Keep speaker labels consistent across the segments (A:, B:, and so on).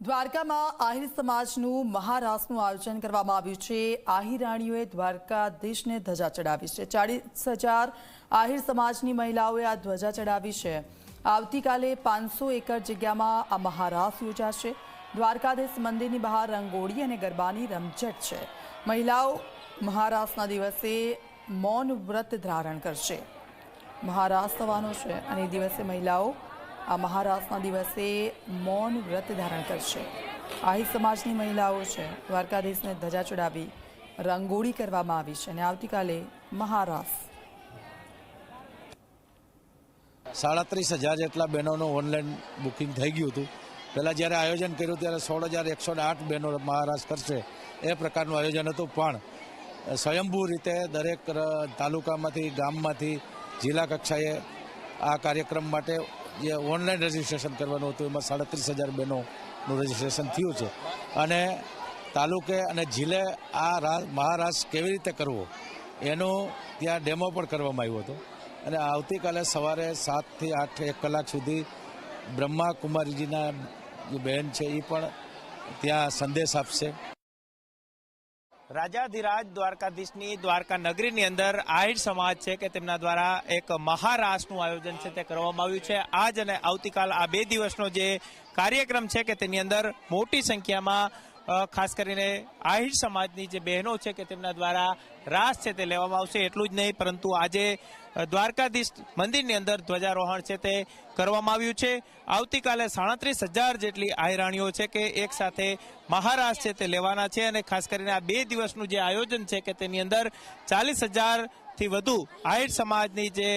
A: દ્વારકામાં આહિર સમાજનું મહારાસનું આયોજન કરવામાં આવ્યું છે. આહિરાણીઓએ દ્વારકાધીશને ધજા ચડાવી છે. ચાલીસ હજાર આહિર સમાજની મહિલાઓએ આ ધ્વજા ચડાવી છે. આવતીકાલે પાંચસો એકર જગ્યામાં આ મહારાસ યોજાશે. દ્વારકાધીશ મંદિરની બહાર રંગોળી અને ગરબાની રમઝટ છે. મહિલાઓ મહારાસના દિવસે મૌન વ્રત ધારણ કરશે. મહારાસ થવાનો છે અને દિવસે મહિલાઓ આ મહારાસના દિવસે મૌન વ્રત ધારણ કરશે. આહી સમાજની મહિલાઓ છે, દ્વારકાધીશને ધજા ચડાવી રંગોળી કરવામાં આવી છે અને આવતીકાલે મહારાસ.
B: સાડત્રીસ હજાર જેટલા બહેનોનું ઓનલાઈન બુકિંગ થઈ ગયું હતું. પહેલાં જ્યારે આયોજન કર્યું ત્યારે સોળ હજાર એકસો આઠ બહેનો મહારાજ કરશે. એ પ્રકારનું આયોજન હતું. પણ સ્વયંભૂ રીતે દરેક તાલુકામાંથી, ગામમાંથી જિલ્લા કક્ષાએ આ કાર્યક્રમ માટે જે ઓનલાઈન રજીસ્ટ્રેશન કરવાનું હતું, એમાં સાડત્રીસ હજાર બહેનોનું રજીસ્ટ્રેશન થયું છે. અને તાલુકે અને જિલ્લે આ મહારાજ કેવી રીતે કરવો, એનો ત્યાં ડેમો પણ કરવામાં આવ્યો હતો. અને આવતીકાલે સવારે સાતથી આઠ, એક કલાક સુધી બ્રહ્મા કુમારીજીના જે બહેન છે, એ પણ ત્યાં સંદેશ આપશે.
C: રાજાધિરાજ દ્વારકાધીશની દ્વારકા નગરીની અંદર આહિર સમાજ છે કે તેમના દ્વારા એક મહારાસનું આયોજન છે તે કરવામાં આવ્યું છે. આજ અને આવતીકાલ આ બે દિવસનો જે કાર્યક્રમ છે કે તેની અંદર મોટી સંખ્યામાં ખાસ કરીને આહિર સમાજની જે બહેનો છે કે તેમના દ્વારા રાસ છે તે લેવામાં આવશે, એટલું જ નહીં, પરંતુ આજે દ્વારકાધીશ મંદિરની અંદર ધ્વજારોહણ છે તે કરવામાં આવ્યું છે. આવતીકાલે સાડત્રીસ હજાર જેટલી આહિરાણીઓ છે કે એક સાથે મહારાસ છે તે લેવાના છે અને ખાસ કરીને આ બે દિવસનું જે આયોજન છે કે તેની અંદર ચાલીસ હજારથી વધુ આહિર સમાજની જે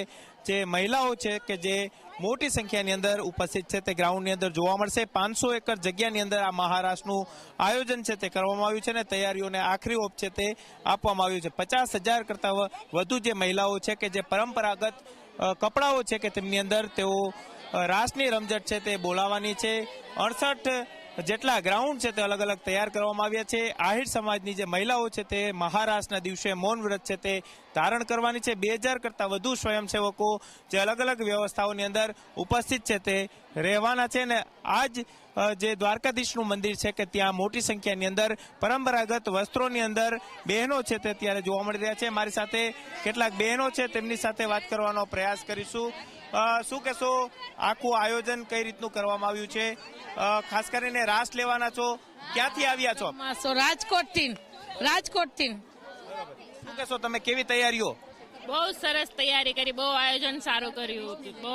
C: જે મહિલાઓ છે કે જે મોટી સંખ્યાની અંદર ઉપસ્થિત છે, તે ગ્રાઉન્ડની અંદર જોવા મળશે. પાંચસો એકર જગ્યાની અંદર આ મહારાષ્ટ્રનું આયોજન છે, તે કરવામાં આવ્યું છે અને તૈયારીઓને આખરી ઓપ છે, તે આપવામાં આવ્યું છે. પચાસ હજાર કરતાં વધુ જે મહિલાઓ છે કે જે પરંપરાગત કપડાઓ છે કે તેમની અંદર તેઓ રાસની રમઝટ છે તે બોલાવાની છે. અડસઠ જેટલા ગ્રાઉન્ડ છે તે અલગ અલગ તૈયાર કરવામાં આવ્યા છે. આહિર સમાજની જે મહિલાઓ છે તે મહારાષ્ટ્રના દિવસે મૌન વ્રત છે તે ધારણ કરવાની છે. બે હજાર કરતાં વધુ સ્વયંસેવકો જે અલગ અલગ વ્યવસ્થાઓની અંદર ઉપસ્થિત છે તે રહેવાના છે અને આજ જે દ્વારકાધીશનું મંદિર છે કે ત્યાં મોટી સંખ્યાની અંદર પરંપરાગત વસ્ત્રોની અંદર બહેનો છે તે ત્યારે જોવા મળી રહ્યા છે. મારી સાથે કેટલાક બહેનો છે તેમની સાથે વાત કરવાનો પ્રયાસ કરીશું. શું કહેશો? આખું આયોજન કઈ રીતનું કરવામાં આવ્યું છે? ખાસ કરીને રાસ લેવાના છો. ક્યાંથી આવ્યા છો?
D: માસો રાજકોટથી. રાજકોટથી.
C: શું કહેશો તમે? કેવી તૈયારીઓ?
D: બહુ સરસ તૈયારી કરી બહુ આયોજન સારું કર્યું બહુ